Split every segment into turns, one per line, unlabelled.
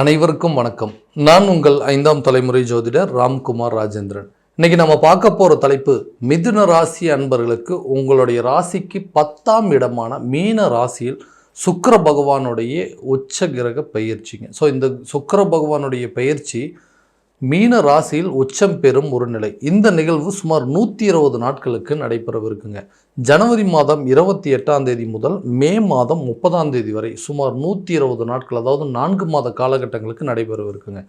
அனைவருக்கும் வணக்கம். நான் உங்கள் ஐந்தாம் தலைமுறை ஜோதிடர் ராம்குமார் ராஜேந்திரன். இன்னைக்கு நம்ம பார்க்க போகிற தலைப்பு மிதுன ராசி அன்பர்களுக்கு உங்களுடைய ராசிக்கு பத்தாம் இடமான மீன ராசியில் சுக்கர பகவானுடைய உச்ச கிரக பயிற்சிங்க. ஸோ இந்த சுக்கர பகவானுடைய பயிற்சி மீன ராசியில் உச்சம் பெறும் ஒரு நிலை. இந்த நிகழ்வு சுமார் நூற்றி இருபது நாட்களுக்கு நடைபெறவிருக்குங்க. ஜனவரி மாதம் இருபத்தி எட்டாம் தேதி முதல் மே மாதம் முப்பதாம் தேதி வரை சுமார் நூற்றி இருபது நாட்கள் அதாவது நான்கு மாத காலகட்டங்களுக்கு நடைபெறவிருக்குங்க.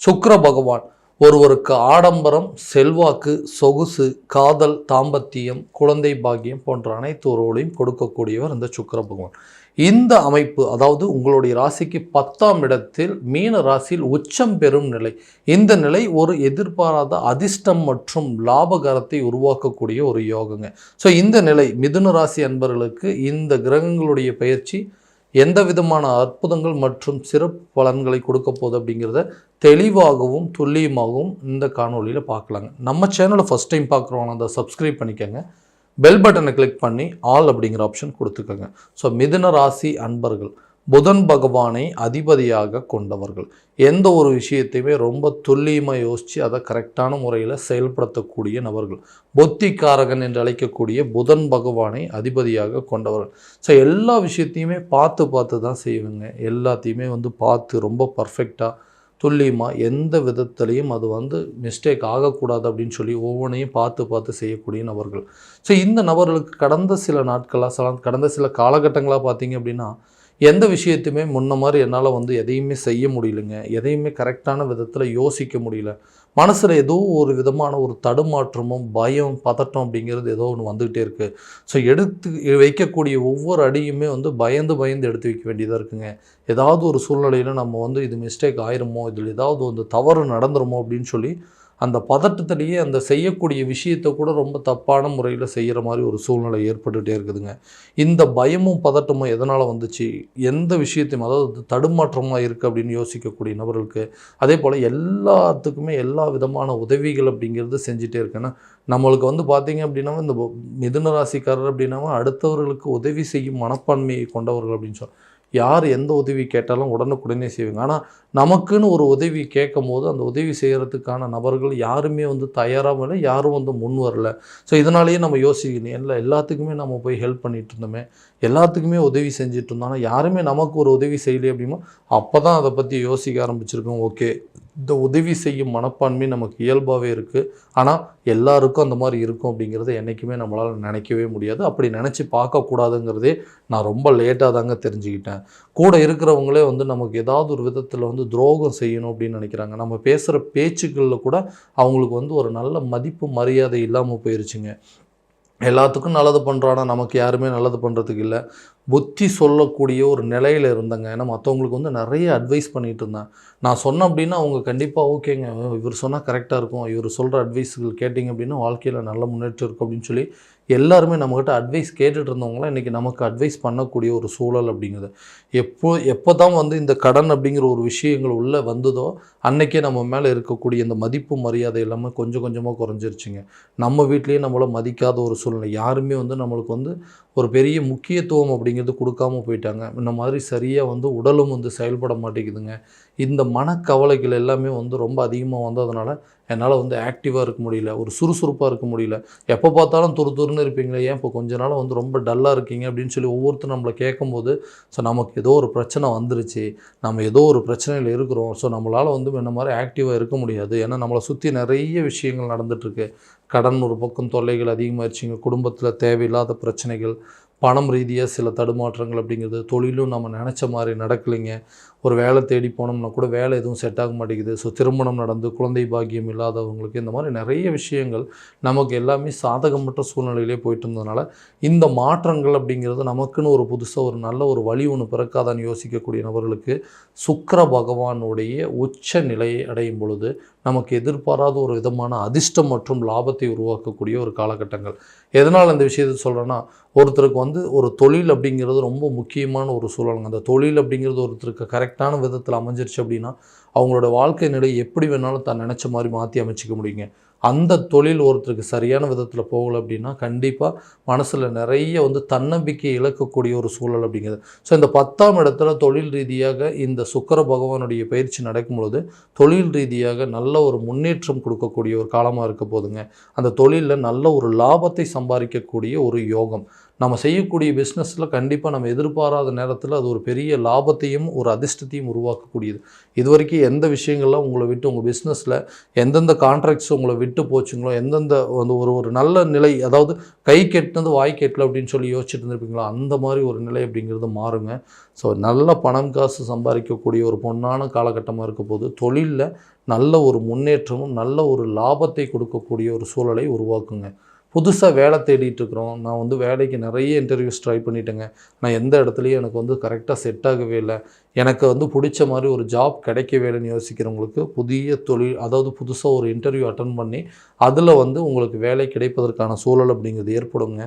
சுக்கர பகவான் ஒருவருக்கு ஆடம்பரம் செல்வாக்கு சொகுசு காதல் தாம்பத்தியம் குழந்தை பாக்கியம் போன்ற அனைத்து உறவுகளையும் கொடுக்கக்கூடியவர் இந்த சுக்கர பகவான். இந்த அமைப்பு அதாவது உங்களுடைய ராசிக்கு பத்தாம் இடத்தில் மீன ராசியில் உச்சம் பெறும் நிலை. இந்த நிலை ஒரு எதிர்பாராத அதிர்ஷ்டம் மற்றும் லாபகரத்தை உருவாக்கக்கூடிய ஒரு யோகங்க. ஸோ இந்த நிலை மிதுன ராசி அன்பர்களுக்கு இந்த கிரகங்களுடைய பயிற்சி எந்த விதமான அற்புதங்கள் மற்றும் சிறப்பு பலன்களை கொடுக்க போகுது அப்படிங்கிறத தெளிவாகவும் துல்லியமாகவும் இந்த காணொலியில் பார்க்கலாங்க. நம்ம சேனலை ஃபஸ்ட் டைம் பார்க்குறவங்க அதை சப்ஸ்கிரைப் பண்ணிக்கோங்க. பெல் பட்டனை கிளிக் பண்ணி ஆல் அப்படிங்கிற ஆப்ஷன் கொடுத்துக்கோங்க. ஸோ மிதுன ராசி அன்பர்கள் புதன் பகவானை அதிபதியாக கொண்டவர்கள். எந்த ஒரு விஷயத்தையுமே ரொம்ப துல்லியமாக யோசித்து அதை கரெக்டான முறையில் செயல்படுத்தக்கூடிய நபர்கள். பொத்திக்காரகன் என்று அழைக்கக்கூடிய புதன் பகவானை அதிபதியாக கொண்டவர்கள். ஸோ எல்லா விஷயத்தையுமே பார்த்து பார்த்து தான் செய்வேங்க. எல்லாத்தையுமே வந்து பார்த்து ரொம்ப பர்ஃபெக்டாக துல்லியமாக எந்த விதத்துலேயும் அது வந்து மிஸ்டேக் ஆகக்கூடாது அப்படின்னு சொல்லி ஒவ்வொன்றையும் பார்த்து பார்த்து செய்யக்கூடிய நபர்கள். ஸோ இந்த நபர்களுக்கு கடந்த சில நாட்களாக சில கடந்த சில காலகட்டங்களாக பார்த்தீங்க அப்படின்னா எந்த விஷயத்தையுமே முன்ன மாதிரி என்னால் வந்து எதையுமே செய்ய முடியலைங்க. எதையுமே கரெக்டான விதத்தில் யோசிக்க முடியல. மனசில் ஏதோ ஒரு விதமான ஒரு தடுமாற்றமும் பயம் பதட்டம் அப்படிங்கிறது ஏதோ ஒன்று வந்துக்கிட்டே இருக்குது ஸோ எடுத்து வைக்கக்கூடிய ஒவ்வொரு அடியுமே வந்து பயந்து பயந்து எடுத்து வைக்க வேண்டியதாக இருக்குங்க. ஏதாவது ஒரு சூழ்நிலையில் நம்ம வந்து இது மிஸ்டேக் ஆயிருமோ இதில் ஏதாவது வந்து தவறு நடந்துருமோ அப்படின்னு சொல்லி அந்த பதட்டத்திலேயே அந்த செய்யக்கூடிய விஷயத்தை கூட ரொம்ப தப்பான முறையில் செய்கிற மாதிரி ஒரு சூழ்நிலை ஏற்பட்டுகிட்டே இருக்குதுங்க. இந்த பயமும் பதட்டமும் எதனால் வந்துச்சு? எந்த விஷயத்தையும் அதாவது தடுமாற்றமாக இருக்குது அப்படின்னு யோசிக்கக்கூடிய நபர்களுக்கு அதே போல் எல்லாத்துக்குமே எல்லா விதமான உதவிகள் அப்படிங்கிறது செஞ்சுட்டே இருக்கேன்னா நம்மளுக்கு வந்து பார்த்திங்க அப்படின்னா இந்த மிதுன ராசிக்காரர் அப்படின்னாவும் அடுத்தவர்களுக்கு உதவி செய்யும் மனப்பான்மையை கொண்டவர்கள் அப்படின்னு சொல்ல யார் எந்த உதவி கேட்டாலும் உடனுக்குடனே செய்வாங்க. ஆனால் நமக்குன்னு ஒரு உதவி கேட்கும் போது அந்த உதவி செய்கிறதுக்கான நபர்கள் யாருமே வந்து தயாராக இல்லை யாரும் வந்து முன் வரல. ஸோ இதனாலேயே நம்ம யோசிக்கணும். இல்லை எல்லாத்துக்குமே நம்ம போய் ஹெல்ப் பண்ணிகிட்டு இருந்தோமே. எல்லாத்துக்குமே உதவி செஞ்சுட்டு இருந்தோம். ஆனால் யாருமே நமக்கு ஒரு உதவி செய்யலையே அப்படின்னா அப்போ தான் அதை பற்றி யோசிக்க ஆரம்பிச்சிருக்கோம். ஓகே இந்த உதவி செய்யும் மனப்பான்மை நமக்கு இயல்பாகவே இருக்குது ஆனால் எல்லாருக்கும் அந்த மாதிரி இருக்கும் அப்படிங்கிறத என்றைக்குமே நம்மளால் நினைக்கவே முடியாது. அப்படி நினச்சி பார்க்கக்கூடாதுங்கிறதே நான் ரொம்ப லேட்டாக தாங்க தெரிஞ்சுக்கிட்டேன். கூட இருக்கிறவங்களே வந்து நமக்கு ஏதாவது ஒரு விதத்தில் வந்து துரோகம் செய்யணும் அப்படின்னு நினைக்கிறாங்க. நம்ம பேசுகிற பேச்சுக்களில் கூட அவங்களுக்கு வந்து ஒரு நல்ல மதிப்பு மரியாதை இல்லாமல் போயிருச்சுங்க. எல்லாத்துக்கும் நல்லது பண்ணுறோன்னா நமக்கு யாருமே நல்லது பண்ணுறதுக்கு இல்லை. புத்தி சொல்லக்கூடிய ஒரு நிலையில் இருந்தேங்க. ஏன்னா மற்றவங்களுக்கு வந்து நிறைய அட்வைஸ் பண்ணிகிட்டு இருந்தேன். நான் சொன்னேன் அப்படின்னா அவங்க கண்டிப்பாக ஓகேங்க. இவர் சொன்னால் கரெக்டாக இருக்கும். இவர் சொல்கிற அட்வைஸுகள் கேட்டிங்க அப்படின்னா வாழ்க்கையில் நல்ல முன்னேற்றம் இருக்கும் அப்படின்னு சொல்லி எல்லாருமே நம்மக்கிட்ட அட்வைஸ் கேட்டுட்டு இருந்தவங்களாம் இன்றைக்கி நமக்கு அட்வைஸ் பண்ணக்கூடிய ஒரு சூழல் அப்படிங்கிறது எப்போ எப்போ தான் வந்து இந்த கடன் அப்படிங்கிற ஒரு விஷயங்கள் உள்ளே வந்ததோ அன்றைக்கே நம்ம மேலே இருக்கக்கூடிய இந்த மதிப்பு மரியாதை எல்லாமே கொஞ்சம் கொஞ்சமாக குறைஞ்சிருச்சுங்க. நம்ம வீட்லேயே நம்மளை மதிக்காத ஒரு சூழ்நிலை. யாருமே வந்து நம்மளுக்கு வந்து ஒரு பெரிய முக்கியத்துவம் அப்படிங்கிறது கொடுக்காம போயிட்டாங்க. இந்த மாதிரி சரியாக வந்து உடலும் வந்து செயல்பட மாட்டேங்குதுங்க. இந்த மனக்கவலைகள் எல்லாமே வந்து ரொம்ப அதிகமாக வந்ததுனால என்னால் வந்து ஆக்டிவாக இருக்க முடியல ஒரு சுறுசுறுப்பாக இருக்க முடியல. எப்போ பார்த்தாலும் துரு துருன்னு இருப்பீங்களே ஏன் இப்போ கொஞ்ச நாள் வந்து ரொம்ப டல்லாக இருக்கீங்க அப்படின்னு சொல்லி ஒவ்வொருத்தரும் நம்மளை கேட்கும்போது ஸோ நமக்கு ஏதோ ஒரு பிரச்சனை வந்துருச்சு. நம்ம ஏதோ ஒரு பிரச்சனையில் இருக்கிறோம். ஸோ நம்மளால் வந்து இந்த மாதிரி ஆக்டிவாக இருக்க முடியாது. ஏன்னா நம்மளை சுற்றி நிறைய விஷயங்கள் நடந்துகிட்ருக்கு கடன் ஒரு பக்கம் தொல்லைகள் அதிகமாகிடுச்சிங்க குடும்பத்தில் தேவையில்லாத பிரச்சனைகள் பணம் ரீதியாக சில தடுமாற்றங்கள் அப்படிங்கிறது தொழிலும் நம்ம நினச்ச மாதிரி நடக்கலைங்க. ஒரு வேலை தேடி போனோம்னா கூட வேலை எதுவும் செட் ஆக மாட்டேங்குது. ஸோ திருமணம் நடந்து குழந்தை பாக்கியம் இல்லாதவங்களுக்கு இந்த மாதிரி நிறைய விஷயங்கள் நமக்கு எல்லாமே சாதகமற்ற சூழ்நிலையிலே போயிட்டு இருந்ததுனால இந்த மாற்றங்கள் அப்படிங்கிறது நமக்குன்னு ஒரு புதுசாக ஒரு நல்ல ஒரு வழி ஒன்று பிறக்காதான்னு யோசிக்கக்கூடிய நபர்களுக்கு சுக்கர பகவானுடைய உச்ச நிலையை அடையும் பொழுது நமக்கு எதிர்பாராத ஒரு விதமான அதிர்ஷ்டம் மற்றும் லாபத்தை உருவாக்கக்கூடிய ஒரு காலகட்டங்கள். எதனால் இந்த விஷயத்தை சொல்கிறேன்னா ஒருத்தருக்கு வந்து ஒரு தொழில் அப்படிங்கிறது ரொம்ப முக்கியமான ஒரு சூழலுங்க. அந்த தொழில் அப்படிங்கிறது ஒருத்தருக்கு கரெக்ட் கரெக்டான விதத்தில் அமைஞ்சிருச்சு அப்படின்னா அவங்களோட வாழ்க்கை நிலை எப்படி வேணாலும் தான் நினச்ச மாதிரி மாற்றி அமைச்சிக்க முடியுங்க. அந்த தொழில் ஒருத்தருக்கு சரியான விதத்தில் போகலை அப்படின்னா கண்டிப்பாக மனசில் நிறைய வந்து தன்னம்பிக்கை இழக்கக்கூடிய ஒரு சூழல் அப்படிங்கிறது. ஸோ இந்த பத்தாம் இடத்துல தொழில் ரீதியாக இந்த சுக்கர பகவானுடைய பயிற்சி நடக்கும்பொழுது தொழில் ரீதியாக நல்ல ஒரு முன்னேற்றம் கொடுக்கக்கூடிய ஒரு காலமாக இருக்க போதுங்க. அந்த தொழிலில் நல்ல ஒரு லாபத்தை சம்பாதிக்கக்கூடிய ஒரு யோகம். நம்ம செய்யக்கூடிய பிஸ்னஸில் கண்டிப்பாக நம்ம எதிர்பாராத நேரத்தில் அது ஒரு பெரிய லாபத்தையும் ஒரு அதிர்ஷ்டத்தையும் உருவாக்கக்கூடியது. இது வரைக்கும் எந்த விஷயங்கள்லாம் உங்களை விட்டு உங்கள் பிஸ்னஸில் எந்தெந்த கான்ட்ராக்ட்ஸ் உங்களை விட்டு போச்சுங்களோ எந்தெந்த வந்து ஒரு ஒரு நல்ல நிலை அதாவது கை கெட்டினது வாய் கெட்டல அப்படின்னு சொல்லி யோசிச்சுட்டு இருந்திருப்பீங்களா? அந்த மாதிரி ஒரு நிலை அப்படிங்கிறது மாறுங்க. ஸோ நல்ல பணம் காசு சம்பாதிக்கக்கூடிய ஒரு பொன்னான காலகட்டமாக இருக்க போது தொழிலில் நல்ல ஒரு முன்னேற்றமும் நல்ல ஒரு லாபத்தை கொடுக்கக்கூடிய ஒரு சூழலை உருவாக்குங்க. புதுசாக வேலை தேடிட்டு இருக்கிறோம் நான் வந்து வேலைக்கு நிறைய இன்டர்வியூஸ் ட்ரை பண்ணிட்டேங்க. நான் எந்த இடத்துலையும் எனக்கு வந்து கரெக்டாக செட் ஆகவே இல்லை. எனக்கு வந்து பிடிச்ச மாதிரி ஒரு ஜாப் கிடைக்கவே இல்லைன்னு யோசிக்கிறவங்களுக்கு புதிய தொழில் அதாவது புதுசாக ஒரு இன்டர்வியூ அட்டன் பண்ணி அதில் வந்து உங்களுக்கு வேலை கிடைப்பதற்கான சூழல் அப்படிங்கிறது ஏற்படுங்க.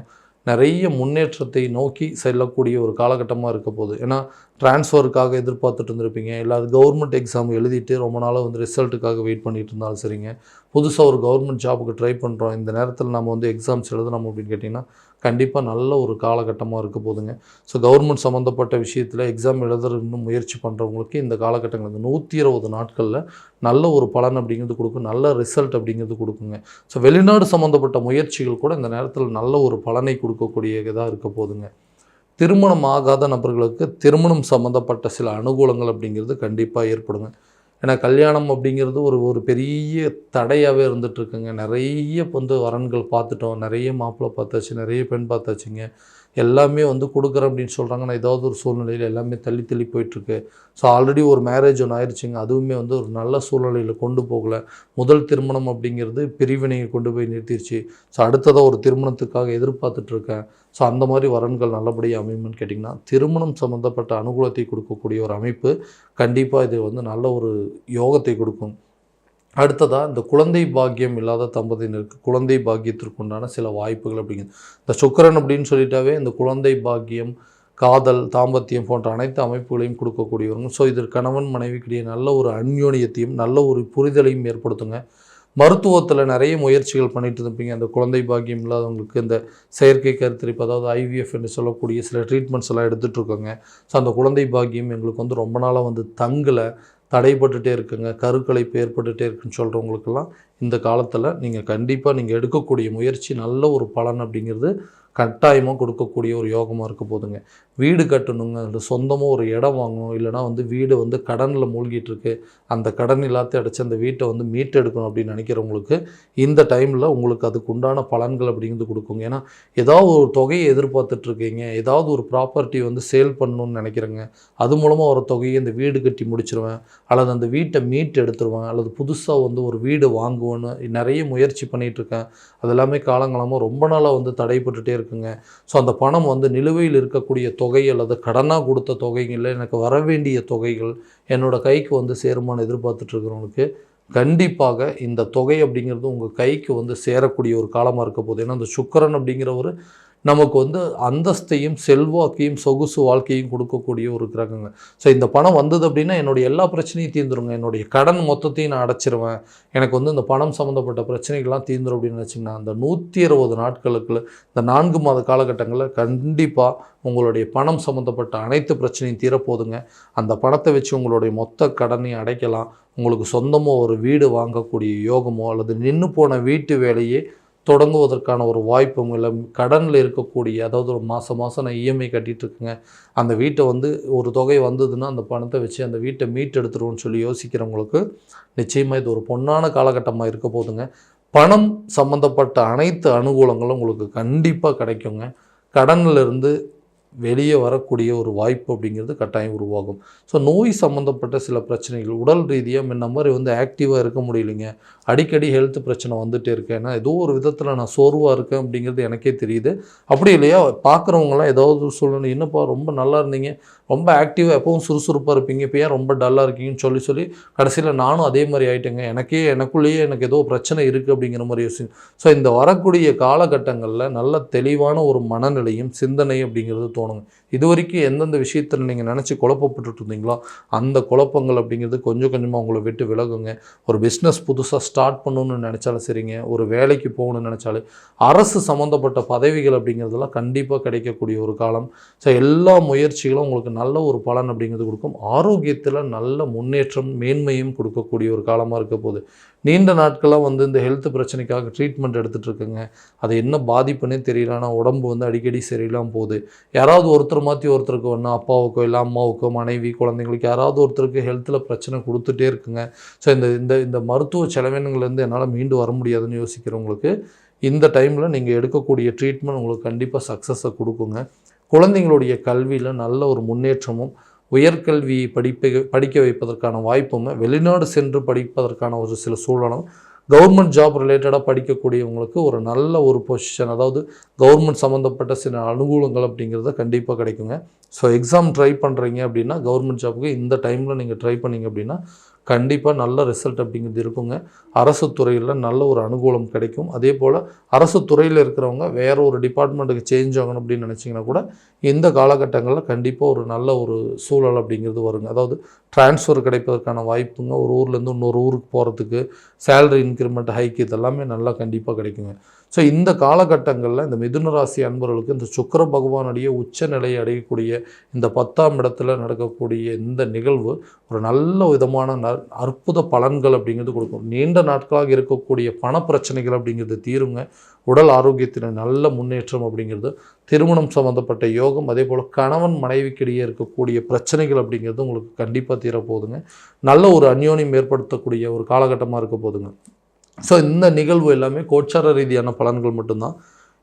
நிறைய முன்னேற்றத்தை நோக்கி செல்லக்கூடிய ஒரு காலகட்டமாக இருக்க போகுது. ஏன்னா ட்ரான்ஸ்ஃபருக்காக எதிர்பார்த்துட்டு இருந்திருப்பீங்க. இல்லை அது கவர்மெண்ட் எக்ஸாம் எழுதிட்டு ரொம்ப நாளாக வந்து ரிசல்ட்டுக்காக வெயிட் பண்ணிட்டு இருந்தாலும் சரிங்க. புதுசாக ஒரு கவர்மெண்ட் ஜாபுக்கு ட்ரை பண்ணுறோம் இந்த நேரத்தில் நம்ம வந்து எக்ஸாம்ஸ் எழுதணும் அப்படின்னு கேட்டிங்கன்னா கண்டிப்பாக நல்ல ஒரு காலகட்டமாக இருக்க போதுங்க ஸோ கவர்மெண்ட் சம்மந்தப்பட்ட விஷயத்தில் எக்ஸாம் எழுதுறதுன்னு முயற்சி பண்ணுறவங்களுக்கு இந்த காலகட்டங்கள் இந்த நூற்றி இருபது நாட்களில் நல்ல ஒரு பலன் அப்படிங்கிறது கொடுக்கும் நல்ல ரிசல்ட் அப்படிங்கிறது கொடுக்குங்க. ஸோ வெளிநாடு சம்மந்தப்பட்ட முயற்சிகள் கூட இந்த நேரத்தில் நல்ல ஒரு பலனை கொடுக்கக்கூடிய இதாக இருக்க போதுங்க. திருமணம் ஆகாத நபர்களுக்கு திருமணம் சம்மந்தப்பட்ட சில அனுகூலங்கள் அப்படிங்கிறது கண்டிப்பாக ஏற்படுங்க. ஏன்னா கல்யாணம் அப்படிங்கிறது ஒரு ஒரு பெரிய தடையாகவே இருந்துகிட்ருக்குங்க நிறைய வந்து வரன்கள் பார்த்துட்டோம். நிறைய மாப்பிள்ளை பார்த்தாச்சு நிறைய பெண் பார்த்தாச்சுங்க. எல்லாமே வந்து கொடுக்குறேன் அப்படின்னு சொல்கிறாங்க நான் ஏதாவது ஒரு சூழ்நிலையில் எல்லாமே தள்ளி தள்ளி போயிட்டுருக்கு. ஸோ ஆல்ரெடி ஒரு மேரேஜ் ஒன்று ஆயிடுச்சுங்க அதுவுமே வந்து ஒரு நல்ல சூழ்நிலையில் கொண்டு போகலை. முதல் திருமணம் அப்படிங்கிறது பிரிவினையை கொண்டு போய் நிறுத்திடுச்சு ஸோ அடுத்ததாக ஒரு திருமணத்துக்காக எதிர்பார்த்துட்ருக்கேன் ஸோ அந்த மாதிரி வரன்கள் நல்லபடியாக அமையும்னு கேட்டிங்கன்னா திருமணம் சம்மந்தப்பட்ட அனுகூலத்தை கொடுக்கக்கூடிய ஒரு அமைப்பு கண்டிப்பாக இது வந்து நல்ல ஒரு யோகத்தை கொடுக்கும். அடுத்ததாக இந்த குழந்தை பாக்கியம் இல்லாத தம்பதியினருக்கு குழந்தை பாக்கியத்திற்கு உண்டான சில வாய்ப்புகள் அப்படிங்கிறது இந்த சுக்கரன் அப்படின்னு சொல்லிட்டாவே இந்த குழந்தை பாக்கியம் காதல் தாம்பத்தியம் போன்ற அனைத்து அமைப்புகளையும் கொடுக்கக்கூடியவங்க ஸோ இதில் கணவன் மனைவிக்கிடையே நல்ல ஒரு அந்யோனியத்தையும் நல்ல ஒரு புரிதலையும் ஏற்படுத்துங்க. மருத்துவத்தில் நிறைய முயற்சிகள் பண்ணிட்டு இருப்பீங்க. அந்த குழந்தை பாக்கியம் இல்லாதவங்களுக்கு இந்த செயற்கை கருத்தரிப்பு அதாவது ஐவிஎஃப் என்று சொல்லக்கூடிய சில ட்ரீட்மெண்ட்ஸ் எல்லாம் எடுத்துகிட்டு இருக்கோங்க. ஸோ அந்த குழந்தை பாக்கியம் எங்களுக்கு வந்து ரொம்ப நாளாக வந்து தங்கலை. தடைப்பட்டுட்டே இருக்குங்க. கருக்கலைப்பு ஏற்பட்டுகிட்டே இருக்குன்னு சொல்கிறவங்களுக்கெல்லாம் இந்த காலத்தில் நீங்கள் கண்டிப்பாக நீங்கள் எடுக்கக்கூடிய முயற்சி நல்ல ஒரு பலன் அப்படிங்கிறது கட்டாயமாக கொடுக்கக்கூடிய ஒரு யோகமாக இருக்க போதுங்க. வீடு கட்டணுங்க இல்லை சொந்தமாக ஒரு இடம் வாங்கணும் இல்லைனா வந்து வீடு வந்து கடனில் மூழ்கிட்டு இருக்கு. அந்த கடன் எல்லாத்தையும் அடைச்சி அந்த வீட்டை வந்து மீட்டெடுக்கணும் அப்படின்னு நினைக்கிறவங்களுக்கு இந்த டைமில் உங்களுக்கு அதுக்கு உண்டான பலன்கள் அப்படிங்கிறது கொடுக்குங்க. ஏன்னா ஏதாவது ஒரு தொகையை எதிர்பார்த்துட்ருக்கீங்க ஏதாவது ஒரு ப்ராப்பர்ட்டி வந்து சேல் பண்ணணும்னு நினைக்கிறேங்க அது மூலமாக ஒரு தொகையை இந்த வீடு கட்டி முடிச்சிருவேன் அல்லது அந்த வீட்டை மீட் எடுத்துருவேன் அல்லது புதுசாக வந்து ஒரு வீடு வாங்குவேன்னு நிறைய முயற்சி பண்ணிகிட்ருக்கேன் அது எல்லாமே காலங்காலமாக ரொம்ப நாளாக வந்து தடைப்பட்டுகிட்டே இருக்குங்க. ஸோ அந்த பணம் வந்து நிலுவையில் இருக்கக்கூடிய தொகை அல்லது கடனாக கொடுத்த தொகைகளில் எனக்கு வர வேண்டிய தொகைகள் என்னோடய கைக்கு வந்து சேருமான்னு எதிர்பார்த்துட்ருக்கிறவங்களுக்கு கண்டிப்பாக இந்த தொகை அப்படிங்கிறது உங்கள் கைக்கு வந்து சேரக்கூடிய ஒரு காலமாக இருக்க போகுது. ஏன்னா அந்த சுக்கரன் அப்படிங்கிற ஒரு நமக்கு வந்து அந்தஸ்தையும் செல்வாக்கையும் சொகுசு வாழ்க்கையும் கொடுக்கக்கூடிய ஒரு கிரகங்க. ஸோ இந்த பணம் வந்தது அப்படின்னா என்னுடைய எல்லா பிரச்சனையும் தீர்ந்துருங்க. என்னுடைய கடன் மொத்தத்தையும் நான் அடைச்சிருவேன். எனக்கு வந்து இந்த பணம் சம்மந்தப்பட்ட பிரச்சனைகள்லாம் தீர்ந்துரும் அப்படின்னு நினச்சிங்கன்னா அந்த நூற்றி இருபது நாட்களுக்குள்ள இந்த நான்கு மாத காலகட்டங்களில் கண்டிப்பாக உங்களுடைய பணம் சம்மந்தப்பட்ட அனைத்து பிரச்சனையும் தீரப்போதுங்க. அந்த பணத்தை வச்சு உங்களுடைய மொத்த கடனையும் அடைக்கலாம். உங்களுக்கு சொந்தமாக ஒரு வீடு வாங்கக்கூடிய யோகமோ அல்லது நின்று போன வீட்டு வேலையே தொடங்குவதற்கான ஒரு வாய்ப்பும் இல்லை கடனில் இருக்கக்கூடிய அதாவது ஒரு மாதம் மாதம் நான் இஎம்ஐ கட்டிகிட்ருக்கேங்க அந்த வீட்டை வந்து ஒரு தொகை வந்ததுன்னா அந்த பணத்தை வச்சு அந்த வீட்டை மீட் எடுத்துருவோன்னு சொல்லி யோசிக்கிறவங்களுக்கு நிச்சயமாக இது ஒரு பொன்னான காலகட்டமாக இருக்க போதுங்க. பணம் சம்மந்தப்பட்ட அனைத்து அனுகூலங்களும் உங்களுக்கு கண்டிப்பாக கிடைக்குங்க. கடனில் இருந்து வெளியே வரக்கூடிய ஒரு வாய்ப்பு அப்படிங்கிறது கட்டாயம் உருவாகும். ஸோ நோய் சம்மந்தப்பட்ட சில பிரச்சனைகள் உடல் ரீதியாக முன்ன மாதிரி வந்து ஆக்டிவாக இருக்க முடியலைங்க. அடிக்கடி ஹெல்த் பிரச்சனை வந்துகிட்டே இருக்கேன் ஏன்னா ஏதோ ஒரு விதத்தில் நான் சோர்வாக இருக்கேன் அப்படிங்கிறது எனக்கே தெரியுது. அப்படி இல்லையா? பார்க்குறவங்களாம் ஏதாவது ஒரு சூழ்நிலை என்னப்பா ரொம்ப நல்லா இருந்தீங்க. ரொம்ப ஆக்டிவாக எப்பவும் சுறுசுறுப்பாக இருப்பீங்க. இப்போ ஏன் ரொம்ப டல்லாக இருக்கீங்கன்னு சொல்லி சொல்லி கடைசியில் நானும் அதே மாதிரி ஆகிட்டேங்க எனக்கே எனக்குள்ளேயே எனக்கு ஏதோ பிரச்சனை இருக்குது அப்படிங்கிற மாதிரி யோசிச்சு. ஸோ இந்த வரக்கூடிய காலகட்டங்களில் நல்ல தெளிவான ஒரு மனநிலையும் சிந்தனை அப்படிங்கிறது தோணுங்க. இது வரைக்கும் எந்தெந்த விஷயத்தில் நீங்கள் நினச்சி குழப்பப்பட்டுட்டு இருந்தீங்களோ அந்த குழப்பங்கள் அப்படிங்கிறது கொஞ்சம் கொஞ்சமாக உங்களை விட்டு விலகுங்க. ஒரு பிஸ்னஸ் புதுசாக ஸ்டார்ட் பண்ணணும்னு நினச்சாலும் சரிங்க. ஒரு வேலைக்கு போகணும்னு நினச்சாலும் அரசு சம்மந்தப்பட்ட பதவிகள் அப்படிங்கிறதெல்லாம் கண்டிப்பாக கிடைக்கக்கூடிய ஒரு காலம். ஸோ எல்லா முயற்சிகளும் உங்களுக்கு நல்ல ஒரு பலன் அப்படிங்கிறது கொடுக்கும். ஆரோக்கியத்தில் நல்ல முன்னேற்றம் மேன்மையும் கொடுக்கக்கூடிய ஒரு காலமாக இருக்க போகுது. நீண்ட நாட்களாக வந்து இந்த ஹெல்த் பிரச்சனைக்காக ட்ரீட்மெண்ட் எடுத்துகிட்டு இருக்குங்க அது என்ன பாதிப்புன்னே தெரியல. ஆனால் உடம்பு வந்து அடிக்கடி சரியில்லாமல் போகுது. யாராவது ஒருத்தர் மாற்றி ஒருத்தருக்கு ஒன்று அப்பாவுக்கோ இல்லை அம்மாவுக்கோ மனைவி குழந்தைங்களுக்கு யாராவது ஒருத்தருக்கு ஹெல்த்தில் பிரச்சனை கொடுத்துட்டே இருக்குங்க. ஸோ இந்த இந்த இந்த மருத்துவ செலவினங்கள்லேருந்து என்னால் மீண்டு வர முடியாதுன்னு யோசிக்கிறவங்களுக்கு இந்த டைமில் நீங்கள் எடுக்கக்கூடிய ட்ரீட்மெண்ட் உங்களுக்கு கண்டிப்பாக சக்ஸஸை கொடுக்குங்க. குழந்தைங்களுடைய கல்வியில் நல்ல ஒரு முன்னேற்றமும் உயர்கல்வி படிப்பை படிக்க வைப்பதற்கான வாய்ப்பும் வெளிநாடு சென்று படிப்பதற்கான ஒரு சில சூழலும் கவர்மெண்ட் ஜாப் ரிலேட்டடாக படிக்கக்கூடியவங்களுக்கு ஒரு நல்ல ஒரு பொசிஷன் அதாவது கவர்மெண்ட் சம்மந்தப்பட்ட சில அனுகூலங்கள் அப்படிங்கிறத கண்டிப்பாக கிடைக்குங்க. ஸோ எக்ஸாம் ட்ரை பண்ணுறீங்க அப்படின்னா கவர்மெண்ட் ஜாப்புக்கு இந்த டைமில் நீங்கள் ட்ரை பண்ணீங்க அப்படின்னா கண்டிப்பாக நல்ல ரிசல்ட் அப்படிங்கிறது இருக்குங்க. அரசு துறையில் நல்ல ஒரு அனுகூலம் கிடைக்கும். அதே போல் அரசு துறையில் இருக்கிறவங்க வேறு ஒரு டிபார்ட்மெண்ட்டுக்கு சேஞ்ச் ஆகணும் அப்படின்னு நினச்சிங்கன்னா கூட இந்த காலகட்டங்களில் கண்டிப்பாக ஒரு நல்ல ஒரு சூழல் அப்படிங்கிறது வருங்க. அதாவது டிரான்ஸ்ஃபர் கிடைப்பதற்கான வாய்ப்புங்க. ஒரு ஊர்லேருந்து இன்னொரு ஊருக்கு போகிறதுக்கு சேலரி இன்க்ரிமெண்ட் ஹைக் இதெல்லாமே நல்லா கண்டிப்பாக கிடைக்குங்க. ஸோ இந்த காலகட்டங்களில் இந்த மிதுன ராசி அன்பர்களுக்கு இந்த சுக்கர பகவானுடைய உச்ச நிலையை அடையக்கூடிய இந்த பத்தாம் இடத்துல நடக்கக்கூடிய இந்த நிகழ்வு ஒரு நல்ல விதமான அற்புத பலன்கள் அப்படிங்கிறது கொடுக்கும். நீண்ட நாட்களாக இருக்கக்கூடிய பண பிரச்சனைகள் அப்படிங்கிறது தீருங்க. உடல் ஆரோக்கியத்தின் நல்ல முன்னேற்றம் அப்படிங்கிறது திருமணம் சம்மந்தப்பட்ட யோகம் அதே போல் கணவன் மனைவிக்கிடையே இருக்கக்கூடிய பிரச்சனைகள் அப்படிங்கிறது உங்களுக்கு கண்டிப்பாக தீரப்போகுதுங்க. நல்ல ஒரு அந்யோன்யம் ஏற்படுத்தக்கூடிய ஒரு காலகட்டமாக இருக்க போதுங்க ஸோ இந்த நிகழ்வு எல்லாமே கோச்சார ரீதியான பலன்கள் மட்டும்தான்.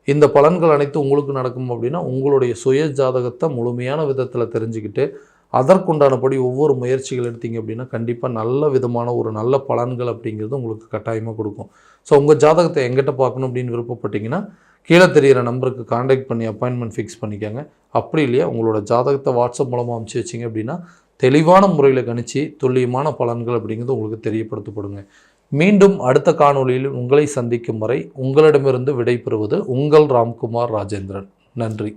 இந்த பலன்கள் அனைத்தும் உங்களுக்கு நடக்கும் அப்படின்னா உங்களுடைய சுய ஜாதகத்தை முழுமையான விதத்தில் தெரிஞ்சுக்கிட்டு அதற்குண்டானபடி ஒவ்வொரு முயற்சிகள் எடுத்தீங்க அப்படின்னா கண்டிப்பாக நல்ல விதமான ஒரு நல்ல பலன்கள் அப்படிங்கிறது உங்களுக்கு கட்டாயமாக கொடுக்கும். ஸோ உங்கள் ஜாதகத்தை எங்கிட்ட பார்க்கணும் அப்படின்னு விருப்பப்பட்டீங்கன்னா கீழே தெரிகிற நம்பருக்கு காண்டாக்ட் பண்ணி அப்பாயின்மெண்ட் ஃபிக்ஸ் பண்ணிக்கோங்க. அப்படி இல்லையா உங்களோட ஜாதகத்தை வாட்ஸ்அப் மூலமாக அனுப்பிச்சு வச்சிங்க அப்படின்னா தெளிவான முறையில் கணிச்சு துல்லியமான பலன்கள் அப்படிங்கிறது உங்களுக்கு தெரியப்படுத்தப்படுங்க. மீண்டும் அடுத்த காணொலியில் உங்களை சந்திக்கும் வரை உங்களிடமிருந்து விடைபெறுவது உங்கள் ராம்குமார் ராஜேந்திரன். நன்றி.